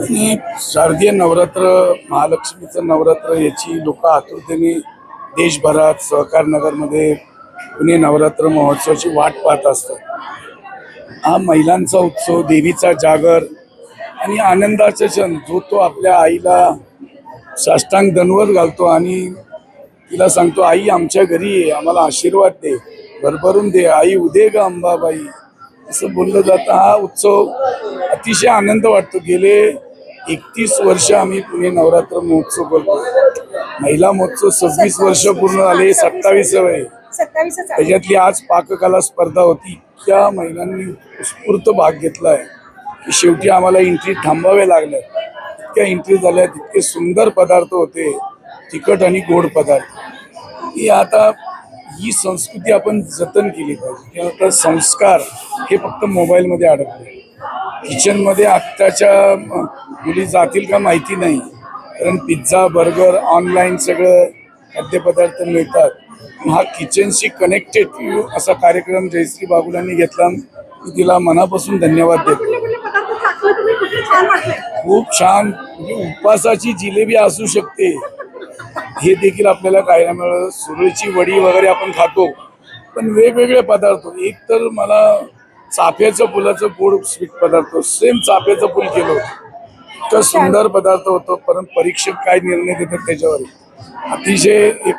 आणि शारदीय नवरात्र महालक्ष्मीचं नवरात्र याची लोक आतुरतेने देशभरात सहकार नगरमध्ये पुणे नवरात्र महोत्सवाची वाट पाहत असतात. हा महिलांचा उत्सव देवीचा जागर आणि आनंदाचा क्षण जो तो आपल्या आईला साष्टांग दणवत घालतो आणि तिला सांगतो आई आमच्या घरी ये आम्हाला आशीर्वाद दे भरभरून दे आई उदे ग अंबाबाई. असं बोललं जातं. हा उत्सव अतिशय आनंद वाटतो. गेले एकतीस वर्ष आम्ही पुणे नवरात्र महोत्सव करतो. महिला महोत्सव सव्वीस वर्ष पूर्ण झाले सत्तावीस आहे. त्याच्यातली आज पाककला स्पर्धा होती. त्या महिलांनी उत्स्फूर्त भाग घेतलाय की शेवटी आम्हाला एंट्री थांबावे लागल्या इतक्या एंट्री झाल्या तितके सुंदर पदार्थ होते. तिखट आणि गोड पदार्थ. ही आता ही संस्कृती आपण जतन केली पाहिजे. आता संस्कार हे फक्त मोबाईलमध्ये अडकले. किचनमध्ये आत्ताच्या मुली जातील का माहिती नाही. कारण पिझ्झा बर्गर ऑनलाईन सगळं खाद्यपदार्थ मिळतात. हा किचनशी कनेक्टेड असा कार्यक्रम जयश्री बागुलांनी घेतला. मी तिला मनापासून धन्यवाद देतो. खूप छान. म्हणजे उपवासाची जिलेबी असू शकते. हे देखील आपल्याला खायला मिळालं. सुरळीची वडी वगैरे आपण खातो. पण वेगवेगळे पदार्थ. एक तर मला चाफ्याचं फुलाचं गोड स्वीट पदार्थ सेम चाफ्याचं फुल केलं होतं. इतकं सुंदर पदार्थ होतो परंतु परीक्षक काय निर्णय देतात त्याच्यावर? अतिशय एक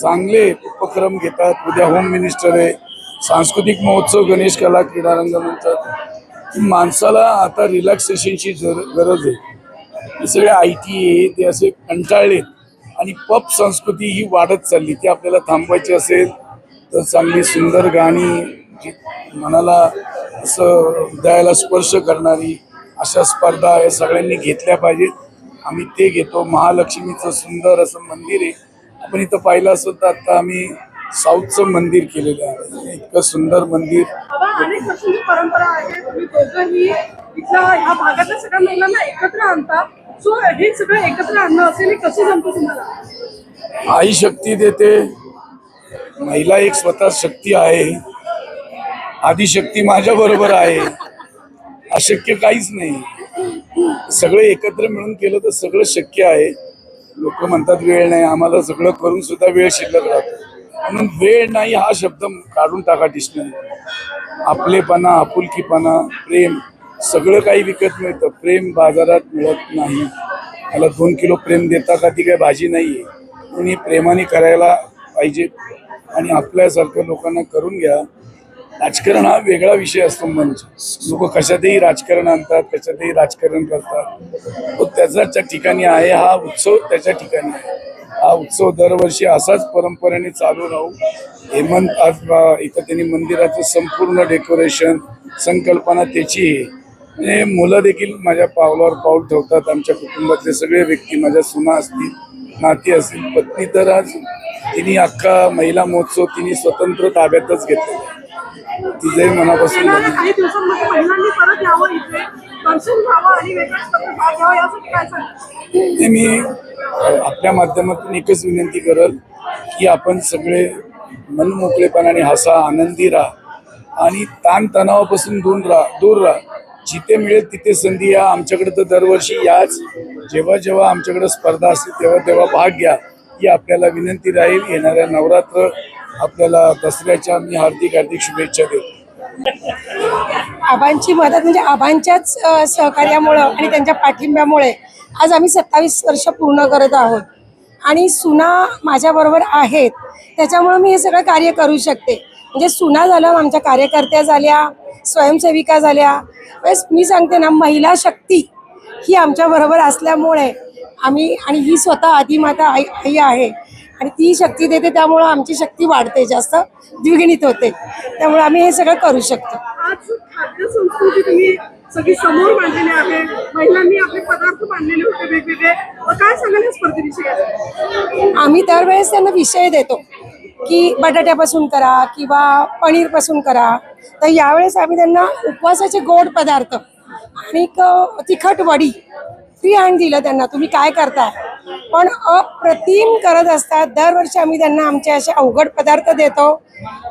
चांगले उपक्रम घेतात. उद्या होम मिनिस्टर आहे. सांस्कृतिक महोत्सव गणेश कला क्रीडारंग म्हणतात. माणसाला आता रिलॅक्सेशनची जर- गरज आहे. हे सगळे आय टी आहे ते असे कंटाळलेत आणि पप संस्कृती ही वाढत चालली. ती आपल्याला थांबवायची असेल तर चांगली सुंदर गाणी मनाला असं हृदयाला स्पर्श करणारी अशा स्पर्धा या सगळ्यांनी घेतल्या पाहिजेत. आम्ही ते घेतो. महालक्ष्मीचं सुंदर असं मंदिर आहे. आपण इथं पाहिलं असं तर आता आम्ही साऊथचं मंदिर केलेलं आहे. इतकं सुंदर मंदिर. बाबा अनेक वर्षांची परंपरा आहे. तुम्ही दोघंही इथल्या ह्या भागातल्या सगळ्या महिलांना एकत्र आणता. सो हे सगळं एकत्र आणणं असेल हे कसं जमतं तुम्हाला? आई शक्ती देते. महिला एक स्वतः शक्ती आहे. आदिशक्ती माझ्या बरोबर आहे. अशक्य काहीच नाही. सगळे एकत्र मिळून केलं तर सगळं शक्य आहे. लोक म्हणतात वेळ नाही आम्हाला सगळं करून सुद्धा वेळ शिल्लक राहतो. म्हणून वेळ नाही हा शब्द काढून टाका डिक्शनरी आपलेपणा आपुलकीपणा प्रेम सगळं काही विकत मिळतं. प्रेम बाजारात मिळत नाही. मला दोन किलो प्रेम देता का ती काय भाजी नाही आहे म्हणून हे प्रेमाने करायला पाहिजे. आणि आपल्यासारख्या लोकांना करून घ्या. राजकारण हा वेगळा विषय असतो मंच लोक कशातही राजकारण आणतात कशातही राजकारण करतात. तो त्याच्या ठिकाणी आहे हा उत्सव त्याच्या ठिकाणी आहे. हा उत्सव दरवर्षी असाच परंपरेने चालू राहू. हेमंत आज इथं त्यांनी मंदिराचं संपूर्ण डेकोरेशन संकल्पना त्याची आहे. म्हणजे मुलं देखील माझ्या पावलावर पाऊल ठेवतात आमच्या कुटुंबातले सगळे व्यक्ती माझ्या सुना असतील नाती असतील पत्नी तर आज तिने अख्खा महिला महोत्सव तिने स्वतंत्र ताब्यातच घेतलेला आहे. तिचंही मनापासून. काही दिवसांमध्ये महिलांनी परत यावं इथे. दर्शन घ्यावं आणि वेगळ्या स्पर्धेत भाग घ्यावा यासाठी काय सांगता ते मी आपल्या माध्यमातून एकच विनंती करल की आपण सगळे मनमोकळेपणाने हसा आनंदी राहा आणि ताणतणावापासून दूर राहा दूर राहा. जिथे मिळेल तिथे संधी या. आमच्याकडे तर दरवर्षी याच. जेव्हा जेव्हा आमच्याकडे स्पर्धा असते तेव्हा तेव्हा भाग घ्या. ही आपल्याला विनंती राहील. येणाऱ्या नवरात्र आपल्याला दसऱ्याच्या मी हार्दिक हार्दिक शुभेच्छा देतो. आबांची मदत म्हणजे आबांच्याच सहकार्यामुळं आणि त्यांच्या पाठिंब्यामुळे आज आम्ही सत्तावीस वर्ष पूर्ण करत आहोत. आणि सुना माझ्याबरोबर आहेत. त्याच्यामुळं मी हे सगळं कार्य करू शकते. म्हणजे सुना झालं आमच्या कार्यकर्त्या झाल्या स्वयंसेविका झाल्या. बस मी सांगते ना महिला शक्ती ही आमच्याबरोबर असल्यामुळे आम्ही आणि ही स्वतः आदिमाता आई आई आहे. आणि ती शक्ती देते त्यामुळं आमची शक्ती वाढते जास्त द्विगुणित होते. त्यामुळे आम्ही हे सगळं करू शकतो. आज खाद्य संस्कृती तुम्ही सगळी समोर मांडलेली आहे. महिलांनी आपले पदार्थ मांडलेले होते वेगवेगळे. काय सांगाल स्पर्धेविषयी? आम्ही दरवेळेस त्यांना विषय देतो की बटाट्यापासून करा किंवा पनीरपासून करा. तर यावेळेस आम्ही त्यांना उपवासाचे गोड पदार्थ आणि तिखट वडी फ्री हँड दिलं त्यांना. तुम्ही काय करताय? पण अप्रतिम करत असतात. दरवर्षी आम्ही त्यांना आमचे असे अवघड पदार्थ देतो.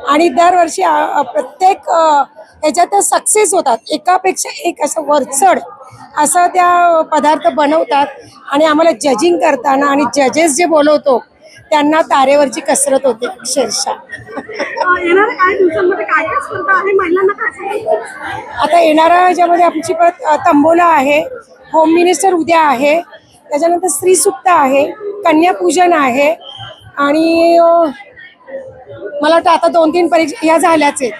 आणि दरवर्षी प्रत्येक ह्याच्यात त्या सक्सेस होतात. एकापेक्षा एक असं वरचढ असं त्या पदार्थ बनवतात. आणि आम्हाला जजिंग करताना आणि जजेस जे बोलवतो त्यांना तारेवरची कसरत होते. अक्षरशः आता येणाऱ्या ह्याच्यामध्ये आमची परत तंबोला आहे. होम मिनिस्टर उद्या आहे. त्याच्यानंतर स्त्री सुप्त आहे कन्यापूजन आहे आणि मला वाटतं आता दोन तीन परीक्षा या झाल्याच आहेत.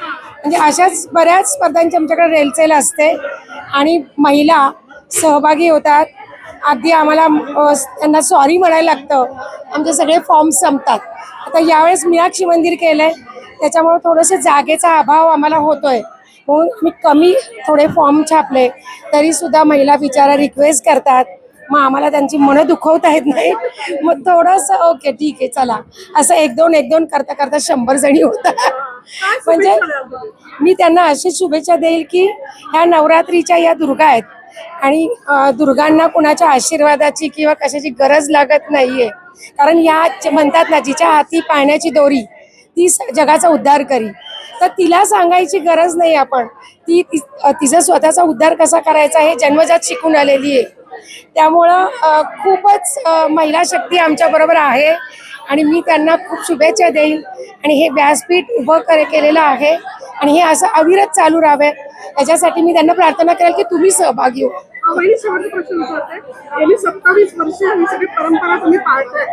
म्हणजे अशाच बऱ्याच स्पर्धांची आमच्याकडे रेलचेल असते आणि महिला सहभागी होतात. अगदी आम्हाला त्यांना सॉरी म्हणायला लागतं. आमचे सगळे फॉर्म संपतात. आता यावेळेस मीनाक्षी मंदिर केलंय. त्याच्यामुळे थोडंसं जागेचा अभाव आम्हाला होतोय. म्हणून मी कमी थोडे फॉर्म छापले. तरीसुद्धा महिला बिचारा रिक्वेस्ट करतात. मग आम्हाला त्यांची मनं दुखवता येत नाही. मग थोडंसं ओके ठीक आहे चला. असं एक दोन एक दोन करता करता शंभर जणी होतात म्हणजे मी त्यांना अशी शुभेच्छा देईल की ह्या नवरात्रीच्या या दुर्गा आहेत आणि दुर्गांना कुणाच्या आशीर्वादाची किंवा कशाची गरज लागत नाहीये. कारण या म्हणतात ना जिच्या हाती पाण्याची दोरी ती जगाचा उद्धार करी. तर तिला सांगायची गरज नाही आपण. ती तिचा स्वतःचा उद्धार कसा करायचा हे जन्मजात शिकून आलेली आहे. त्यामुळं खूपच महिला शक्ती आमच्याबरोबर आहे आणि मी त्यांना खूप शुभेच्छा देईल आणि हे व्यासपीठ उभं करे केलेलं आहे आणि हे असं अविरत चालू राहावे. याच्यासाठी मी त्यांना प्रार्थना करेल की तुम्ही सहभागी हो. अं, वहिनी शेवटचा प्रश्न विचारते. गेली सत्तावीस वर्ष सगळी परंपरा तुम्ही पाळताय.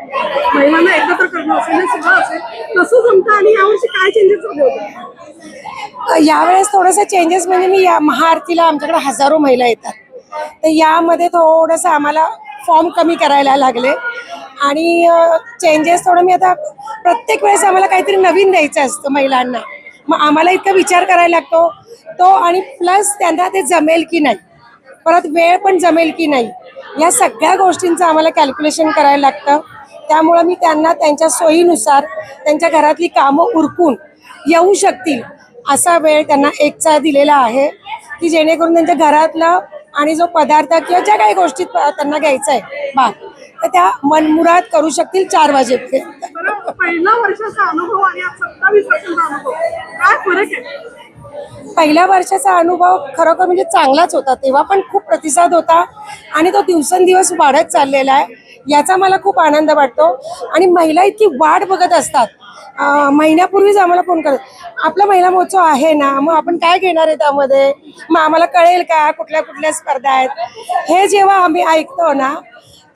महिलांना एकत्र करणं असेल सगळं असेल कसं जमतं आणि यावर्षी काय चेंजेस झाले होते? यावेळेस थोडंसं चेंजेस म्हणजे मी या महाआरतीला आमच्याकडे हजारो महिला येतात. तर यामध्ये थोडंसं आम्हाला फॉर्म कमी करायला लागले. आणि चेंजेस थोडं मी आता प्रत्येक वेळेस आम्हाला काहीतरी नवीन द्यायचं असतं महिलांना. मग आम्हाला इतका विचार करायला लागतो. तो आणि प्लस त्यांना ते जमेल की नाही. परत वेळ पण जमेल की नाही. या सगळ्या गोष्टींचं आम्हाला कॅल्क्युलेशन करायला लागतं. त्यामुळं मी त्यांना त्यांच्या सोयीनुसार त्यांच्या घरातली कामं उरकून येऊ शकतील असा वेळ त्यांना एकचा दिलेला आहे की जेणेकरून त्यांच्या घरातला आणि जो पदार्थ किंवा ज्या काही गोष्टी त्यांना घ्यायचा आहे भाग तर त्या मनमुराद करू शकतील चार वाजेपर्यंत बरं पहिला वर्षाचा अनुभव आणि आज सत्तावीस वर्षाचा अनुभव काय फरक आहे? पहिल्या वर्षाचा अनुभव खरोखर म्हणजे चांगलाच होता. तेव्हा पण खूप प्रतिसाद होता आणि तो दिवसेंदिवस वाढत चाललेला आहे. याचा मला खूप आनंद वाटतो. आणि महिला इतकी वाट बघत असतात. महिन्यापूर्वीच आम्हाला फोन करत. आपला महिला महोत्सव आहे ना मग आपण काय घेणार आहे त्यामध्ये? मग आम्हाला कळेल का? कुठल्या कुठल्या स्पर्धा आहेत? हे जेव्हा आम्ही ऐकतो ना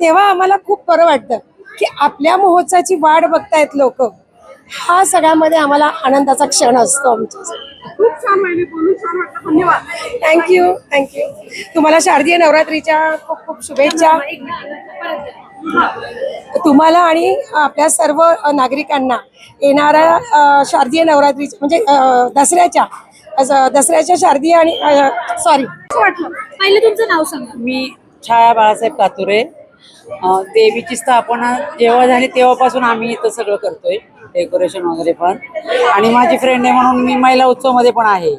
तेव्हा आम्हाला खूप बरं वाटतं की आपल्या महोत्सवाची वाट बघतायत लोक. हा सगळ्यामध्ये आम्हाला आनंदाचा क्षण असतो आमच्या खूप छान धन्यवाद. थँक्यू थँक्यू तुम्हाला शारदीय नवरात्रीच्या खूप खूप शुभेच्छा. तुम्हाला आणि आपल्या सर्व नागरिकांना येणाऱ्या शारदीय नवरात्रीच्या म्हणजे दसऱ्याच्या दसऱ्याच्या शारदीय आणि सॉरी पहिले तुमचं नाव सांगा. मी छाया बाळासाहेब कातुरे. देवीची स्थापना जेव्हा झाली तेव्हापासून आम्ही इथं सगळं करतोय डेकोरेशन वगैरे पण. आणि माझी फ्रेंड आहे म्हणून मी महिला उत्सवमध्ये पण आहे.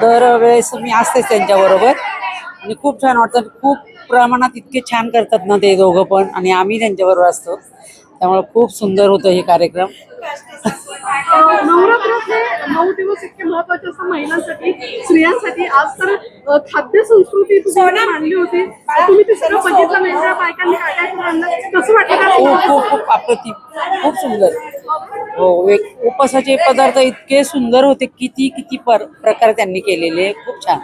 दरवेळेस मी असतेच त्यांच्याबरोबर. आणि खूप छान वाटतं खूप प्रमाणात इतके छान करतात ना ते दोघं पण आणि आम्ही त्यांच्याबरोबर असतो. त्यामुळे खूप सुंदर होतं हे कार्यक्रम नवरात्र हे नऊ दिवस इतके महत्त्वाचे असतात महिलांसाठी स्त्रियांसाठी आज तर खाद्य संस्कृती तुम्ही मांडली होती. तुम्ही ते सगळं बघितलं नाही. त्या बायकांनी काय काय करून आणलं? कसं वाटलं खूप खूप खूप अप्रतिम. खूप सुंदर. हो एक उपवासाचे पदार्थ इतके सुंदर होते. किती किती पर प्रकार त्यांनी केलेले. खूप छान.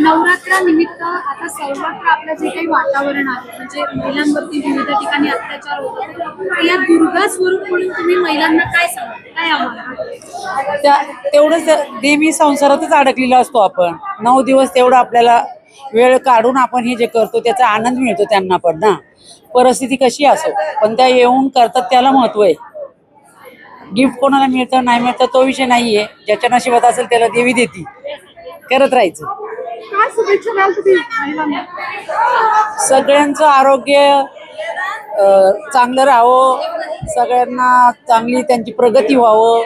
नवरात्रानिमित्त आता सर्वत्र आपलं जे काही वातावरण आहे म्हणजे महिलांवरती विविध ठिकाणी अत्याचार होतात या दुर्गा स्वरूप म्हणून तुम्ही महिलांना काय सांगा काय आव्हान त्या तेवढंच देवी संसारातच अडकलेलो असतो आपण. नऊ दिवस तेवढं आपल्याला वेळ काढून आपण हे जे करतो त्याचा आनंद मिळतो त्यांना पण ना. परिस्थिती कशी असो पण त्या येऊन करतात त्याला महत्त्व आहे. गिफ्ट कोणाला मिळतं नाही मिळतं तो विषय नाहीये. ज्याच्या नशिबात असेल त्याला देवी देती. करत राहायचं. सगळ्यांचं आरोग्य चांगलं राहावं. सगळ्यांना चांगली त्यांची प्रगती व्हावं.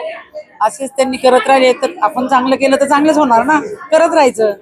असेच त्यांनी करत राहिले तर आपण चांगलं केलं तर चांगलंच होणार ना? करत राहायचं.